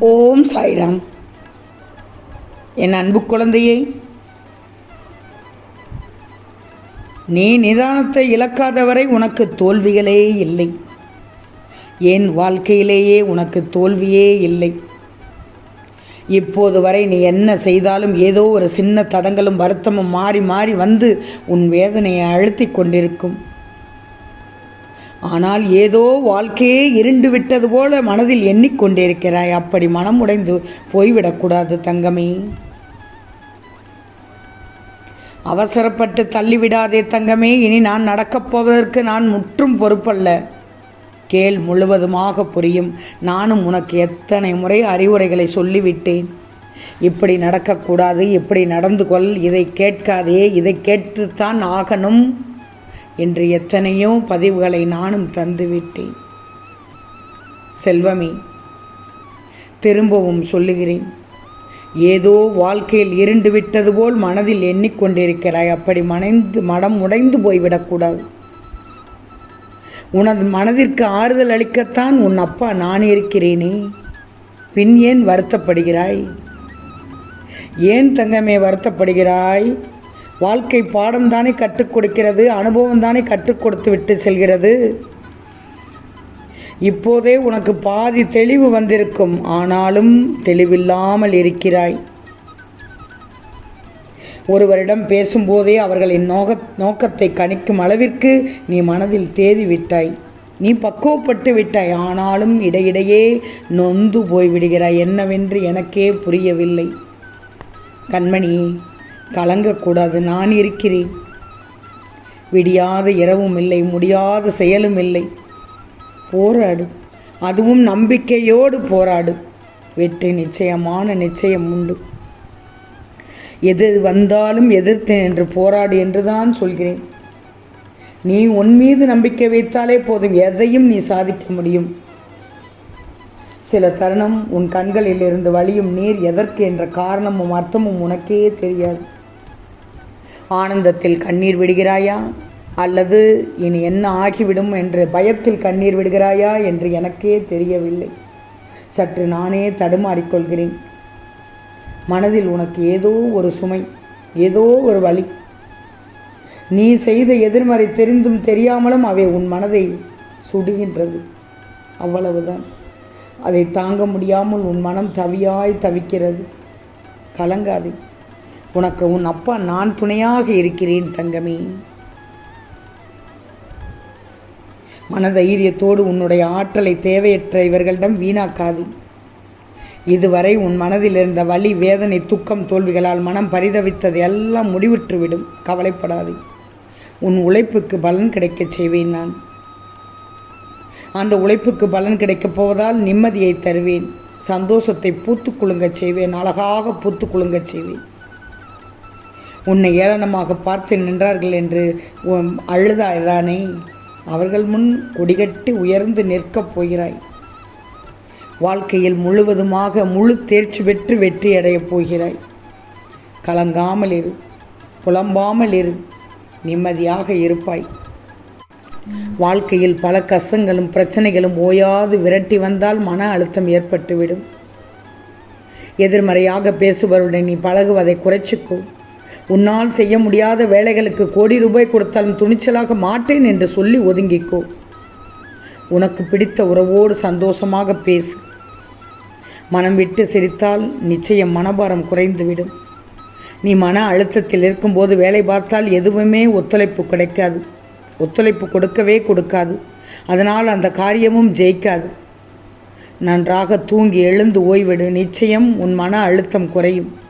ஓம் சாய்ராம். என் அன்பு குழந்தையே நீ நிதானத்தை இழக்காதவரை உனக்கு தோல்விகளே இல்லை. என் வாழ்க்கையிலேயே உனக்கு தோல்வியே இல்லை. இப்போது வரை நீ என்ன செய்தாலும் ஏதோ ஒரு சின்ன தடங்களும் வருத்தமும் மாறி மாறி வந்து உன் வேதனையை அழுத்தி கொண்டிருக்கும். ஆனால் ஏதோ வாழ்க்கையே இருண்டு விட்டது போல மனதில் எண்ணிக்கொண்டிருக்கிறாய். அப்படி மனம் உடைந்து போய்விடக்கூடாது தங்கமே. அவசரப்பட்டு தள்ளிவிடாதே தங்கமே. இனி நான் நடக்கப் போவதற்கு நான் முற்றும் பொறுப்பல்ல. கேள் முழுவதுமாக புரியும். நானும் உனக்கு எத்தனை முறை அறிவுரைகளை சொல்லிவிட்டேன். இப்படி நடக்கக்கூடாது இப்படி நடந்து கொள். இதை கேட்காதே இதை கேட்டுத்தான் ஆகணும். என்று எத்தனையோ பதிவுகளை நானும் தந்துவிட்டேன். செல்வமே திரும்பவும் சொல்லுகிறேன். ஏதோ வாழ்க்கையில் இருண்டு விட்டது போல் மனதில் எண்ணிக்கொண்டிருக்கிறாய். அப்படி மனைந்து மடம் உடைந்து போய்விடக்கூடாது. உனது மனதிற்கு ஆறுதல் அளிக்கத்தான் உன் அப்பா நான் இருக்கிறேனே. பின் ஏன் வருத்தப்படுகிறாய்? ஏன் தங்கமே வருத்தப்படுகிறாய்? வாழ்க்கை பாடம் தானே கற்றுக் கொடுக்கிறது அனுபவம் தானே கற்றுக் கொடுத்து விட்டு செல்கிறது? இப்போதே உனக்கு பாதி தெளிவு வந்திருக்கும் ஆனாலும் தெளிவில்லாமல் இருக்கிறாய். ஒருவரிடம் பேசும்போதே அவர்களின் நோக நோக்கத்தை கணிக்கும் அளவிற்கு நீ மனதில் தேறி விட்டாய் நீ பக்குவப்பட்டு விட்டாய் ஆனாலும் இடையிடையே நொந்து போய்விடுகிறாய். என்னவென்று எனக்கே புரியவில்லை. கண்மணி கலங்கக்கூடாது நான் இருக்கிறேன். விடியாத இரவும் இல்லை முடியாத செயலும் இல்லை. போராடு அதுவும் நம்பிக்கையோடு போராடு. வெற்றி நிச்சயமான நிச்சயம் உண்டு. எதிர் வந்தாலும் எதிர்த்து என்று போராடு என்று தான் சொல்கிறேன். நீ உன் மீது நம்பிக்கை வைத்தாலே போதும் எதையும் நீ சாதிக்க முடியும். சில தருணம் உன் கண்களில் இருந்து வழியும் நீர் எதற்கு என்ற காரணமும் அர்த்தமும் உனக்கே தெரியாது. ஆனந்தத்தில் கண்ணீர் விடுகிறாயா? அல்லது இனி என்ன ஆகிவிடும் என்று பயத்தில் கண்ணீர் விடுகிறாயா என்று எனக்கே தெரியவில்லை. சற்று நானே தடுமாறிக்கொள்கிறேன். மனதில் உனக்கு ஏதோ ஒரு சுமை ஏதோ ஒரு வழி. நீ செய்த எதிர்மறை தெரிந்தும் தெரியாமலும் அவை உன் மனதை சுடுகின்றது. அவ்வளவுதான். அதை தாங்க முடியாமல் உன் மனம் தவியாய் தவிக்கிறது. கலங்காதே. உனக்கு உன் அப்பா நான் துணையாக இருக்கிறேன் தங்கமே. மனதைரியத்தோடு உன்னுடைய ஆற்றலை தேவையற்ற இவர்களிடம் வீணாக்காது. இதுவரை உன் மனதில் இருந்த வலி வேதனை துக்கம் தோல்விகளால் மனம் பரிதவித்தது எல்லாம் முடிவிட்டுவிடும் கவலைப்படாது. உன் உழைப்புக்கு பலன் கிடைக்கச் செய்வேன் நான். அந்த உழைப்புக்கு பலன் கிடைக்கப் போவதால் நிம்மதியை தருவேன். சந்தோஷத்தை பூத்துக்குழுங்கச் செய்வேன். அழகாக பூத்துக்குழுங்கச் செய்வேன். உன்னை ஏளனமாக பார்த்து நின்றார்கள் என்று அழுதாய்தானே? அவர்கள் முன் கொடிகட்டி உயர்ந்து நிற்கப் போகிறாய். வாழ்க்கையில் முழுவதுமாக முழு தேர்ச்சி பெற்று வெற்றி அடையப் போகிறாய். கலங்காமல் இரு புலம்பாமல் இரு நிம்மதியாக இருப்பாய். வாழ்க்கையில் பல கஷ்டங்களும் பிரச்சனைகளும் ஓயாது விரட்டி வந்தால் மன அழுத்தம் ஏற்பட்டுவிடும். எதிர்மறையாக பேசுபவருடன் நீ பழகுவதை குறைச்சிக்கும் உன்னால் செய்ய முடியாத வேலைகளுக்கு கோடி ரூபாய் கொடுத்தாலும் துணிச்சலாக மாட்டேன் என்று சொல்லி ஒதுங்கிக்கோ. உனக்கு பிடித்த உறவோடு சந்தோஷமாக பேசு. மனம் விட்டு சிரித்தால் நிச்சயம் மனபாரம் குறைந்துவிடும். நீ மன அழுத்தத்தில் இருக்கும்போது வேலை பார்த்தால் எதுவுமே ஒத்துழைப்பு கிடைக்காது. ஒத்துழைப்பு கொடுக்கவே கொடுக்காது. அதனால் அந்த காரியமும் ஜெயிக்காது. நன்றாக தூங்கி எழுந்து ஓய்விடு. நிச்சயம் உன் மன அழுத்தம் குறையும்.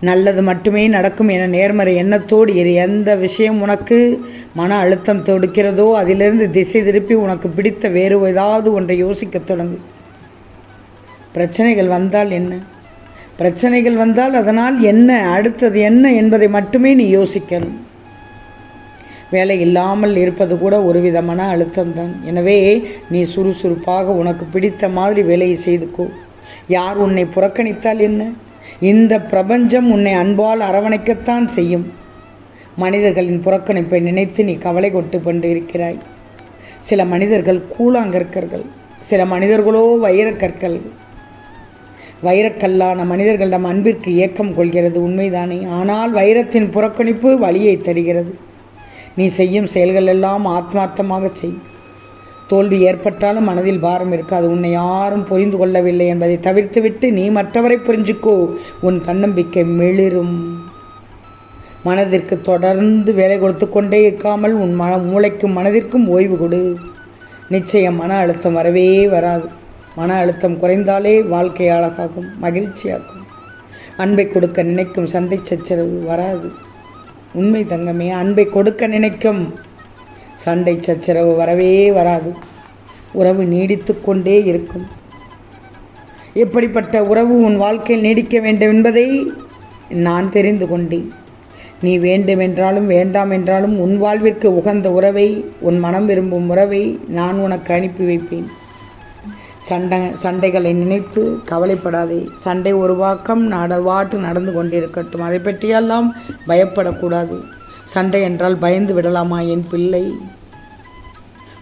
நல்லது மட்டுமே நடக்கும் என நேர்மறை எண்ணத்தோடு இரு. எந்த விஷயம் உனக்கு மன அழுத்தம் தொடுக்கிறதோ அதிலிருந்து திசை திருப்பி உனக்கு பிடித்த வேறு ஏதாவது ஒன்றை யோசிக்கத் தொடங்கு. பிரச்சனைகள் வந்தால் என்ன? பிரச்சனைகள் வந்தால் அதனால் என்ன? அடுத்தது என்ன என்பதை மட்டுமே நீ யோசிக்கணும். வேலை இல்லாமல் இருப்பது கூட ஒரு விதமான அழுத்தம்தான் எனவே நீ சுறுசுறுப்பாக உனக்கு பிடித்த மாதிரி வேலையை செய்துக்கோ. யார் உன்னை புறக்கணித்தால் என்ன? இந்த பிரபஞ்சம் உன்னை அன்பால் அரவணைக்கத்தான் செய்யும். மனிதர்களின் புறக்கணிப்பை நினைத்து நீ கவலை கொட்டு கொண்டு இருக்கிறாய். சில மனிதர்கள் கூழாங்கற்கர்கள் சில மனிதர்களோ வைரக்கற்கள் வைரக்கல்லான மனிதர்களிடம் அன்பிற்கு ஏக்கம் கொள்கிறது உண்மைதானே ஆனால் வைரத்தின் புறக்கணிப்பு வழியை தருகிறது. நீ செய்யும் செயல்கள் எல்லாம் ஆத்மார்த்தமாக செய். தோல்வி ஏற்பட்டாலும் மனதில் பாரம் இருக்காது உன்னை யாரும் புரிந்து கொள்ளவில்லை என்பதை தவிர்த்துவிட்டு நீ மற்றவரை புரிஞ்சுக்கோ. உன் தன்னம்பிக்கை மெளிரும். மனதிற்கு தொடர்ந்து வேலை கொடுத்து கொண்டே இருக்காமல் உன் மன மூளைக்கும் மனதிற்கும் ஓய்வு கொடு. நிச்சயம் மன அழுத்தம் வரவே வராது. மன அழுத்தம் குறைந்தாலே வாழ்க்கை அழகாகும் மகிழ்ச்சியாகும். அன்பை கொடுக்க நினைக்கும் சண்டை சச்சரவு வராது. உண்மை தங்கமே அன்பை கொடுக்க நினைக்கும் சண்டை சச்சரவு வரவே வராது. உறவு நீடித்து கொண்டே இருக்கும். எப்படிப்பட்ட உறவு உன் வாழ்க்கையில் நீடிக்க வேண்டும் என்பதை நான் தெரிந்து கொண்டேன். நீ வேண்டுமென்றாலும் வேண்டாம் என்றாலும் உன் வாழ்விற்கு உகந்த உறவை உன் மனம் விரும்பும் உறவை நான் உனக்கு அனுப்பி வைப்பேன். சண்டை சண்டைகளை நினைத்து கவலைப்படாதே. சண்டை ஒரு வாக்கம் நடவாட்டு நடந்து கொண்டிருக்கட்டும். அதை பற்றியெல்லாம் பயப்படக்கூடாது. சண்டை என்றால் பயந்து விடலாமா என் பிள்ளை?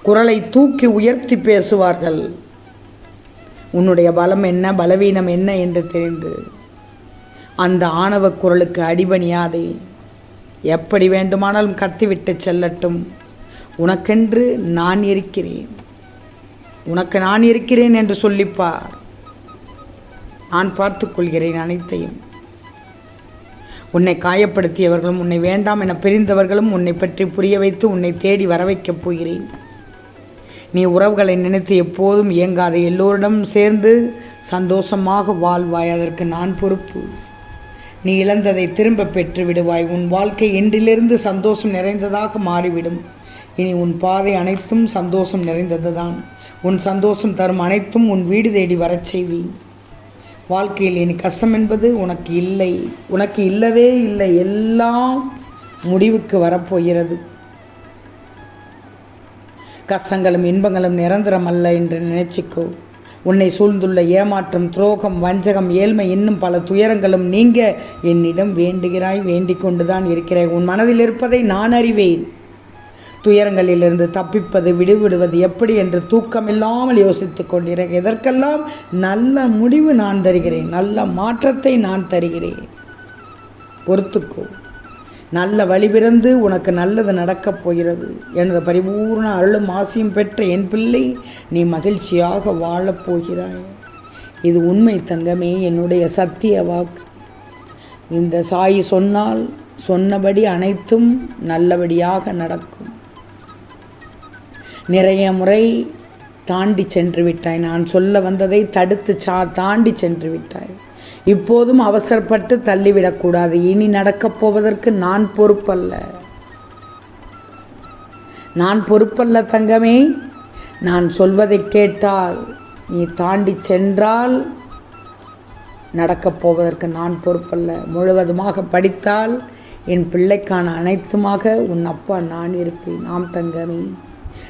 குரலை தூக்கி உயர்த்தி பேசுவார்கள். உன்னுடைய பலம் என்ன பலவீனம் என்ன என்று தெரிந்து அந்த ஆணவ குரலுக்கு அடிபணியாதே. எப்படி வேண்டுமானாலும் கத்திவிட்டு செல்லட்டும். உனக்கென்று நான் இருக்கிறேன். உனக்கு நான் இருக்கிறேன் என்று சொல்லிப்பார். நான் பார்த்துக்கொள்கிறேன் அனைத்தையும். உன்னை காயப்படுத்தியவர்களும் உன்னை வேண்டாம் என பிரிந்தவர்களும் உன்னை பற்றி புரிய வைத்து உன்னை தேடி வர வைக்கப் போகிறேன். நீ உறவுகளை நினைத்து எப்போதும் இயங்காத எல்லோரிடம் சேர்ந்து சந்தோஷமாக வாழ்வாய் அதற்கு நான் பொறுப்பு. நீ இழந்ததை திரும்ப பெற்று விடுவாய் உன் வாழ்க்கை இன்றிலிருந்து சந்தோஷம் நிறைந்ததாக மாறிவிடும். இனி உன் பாதை அனைத்தும் சந்தோஷம் நிறைந்ததுதான். உன் சந்தோஷம் தரும் அனைத்தும் உன் வீடு தேடி வரச் செய்வேன். வாழ்க்கையில் இனி கஷ்டம் என்பது உனக்கு இல்லை. உனக்கு இல்லவே இல்லை. எல்லாம் முடிவுக்கு வரப்போகிறது. கஷ்டங்களும் இன்பங்களும் நிரந்தரம் அல்ல என்று நினைச்சிக்கோ. உன்னை சூழ்ந்துள்ள ஏமாற்றம் துரோகம் வஞ்சகம் ஏழ்மை இன்னும் பல துயரங்களும் நீங்க என்னிடம் வேண்டுகிறாய் வேண்டிக் கொண்டுதான் இருக்கிறாய். உன் மனதில் இருப்பதை நான் அறிவேன். துயரங்களிலிருந்து தப்பிப்பது விடுவிடுவது எப்படி என்று தூக்கமில்லாமல் யோசித்துக் கொண்டிருக்க. இதற்கெல்லாம் நல்ல முடிவு நான் தருகிறேன். நல்ல மாற்றத்தை நான் தருகிறேன். பொறுத்துக்கோ. நல்ல வழிபிறந்து உனக்கு நல்லது நடக்கப் போகிறது. எனது பரிபூர்ண அருளும் ஆசையும் பெற்ற என் பிள்ளை நீ மகிழ்ச்சியாக வாழப் போகிறாய். இது உண்மை தங்கமே என்னுடைய சத்திய வாக்கு. இந்த சாயி சொன்னால் சொன்னபடி அனைத்தும் நல்லபடியாக நடக்கும். நிறைய முறை தாண்டி சென்று விட்டாய். நான் சொல்ல வந்ததை தடுத்து சா தாண்டி சென்று விட்டாய். இப்போதும் அவசரப்பட்டு தள்ளிவிடக்கூடாது இனி நடக்கப் போவதற்கு நான் பொறுப்பல்ல. நான் பொறுப்பல்ல தங்கமே. நான் சொல்வதை கேட்டால் நீ தாண்டி சென்றால் நடக்கப் போவதற்கு நான் பொறுப்பல்ல. முழுவதுமாக படித்தால் என் பிள்ளைக்கான அனைத்துமாக உன் அப்பா நான் இருப்பேன். நாம் தங்கமே.